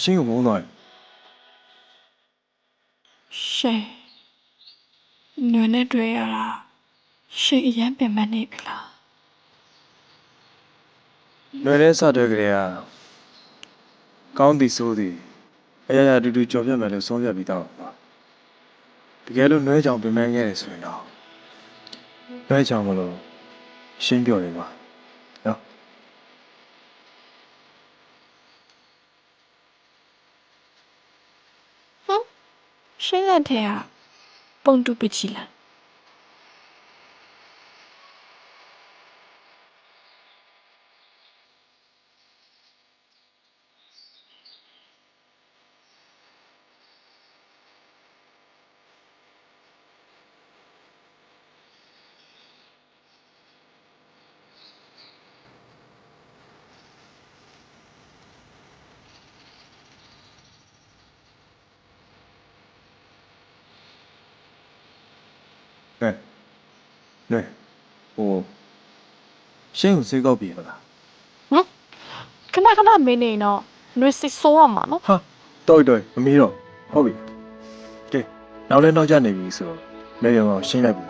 ရှင်းကိုမုန်းသွားတယ်ရှင်နွေနဲ့တွေ့ရတာရှင်အရင်ပင်မနေပြီလားလွယ်တဲ့စတဲ့ကလေးကကောင်းသည်ဆိုသည်အရာရာအတူတူကြော်ပြတ်မယ်လို့ဆုံးဖြတ်ပြီးတော့ပါတကယ်လို့နှွဲချောင်ပြင်ပန်းခဲ့တယ်ဆိုရင်တော့နှွဲချောင်မလို့ရှင်းပြောနေပါနော် ရှင်လက်ထဲကပုံတူပချီလား ကဲ နှွဲဟိုရှင်းကိုစေးကောက်ပြီဟုတ်လားဟမ်ခဏခဏမင်းနေတော့နွေစစ်ဆိုးရမှာနော်ဟာတော်ပြီတော်ပြီမမီးတော့ဟုတ်ပြီကဲနောက်လဲနောက်ကျနေပြီဆိုတော့လေရောင်အောင်ရှင်းလိုက်ပြီ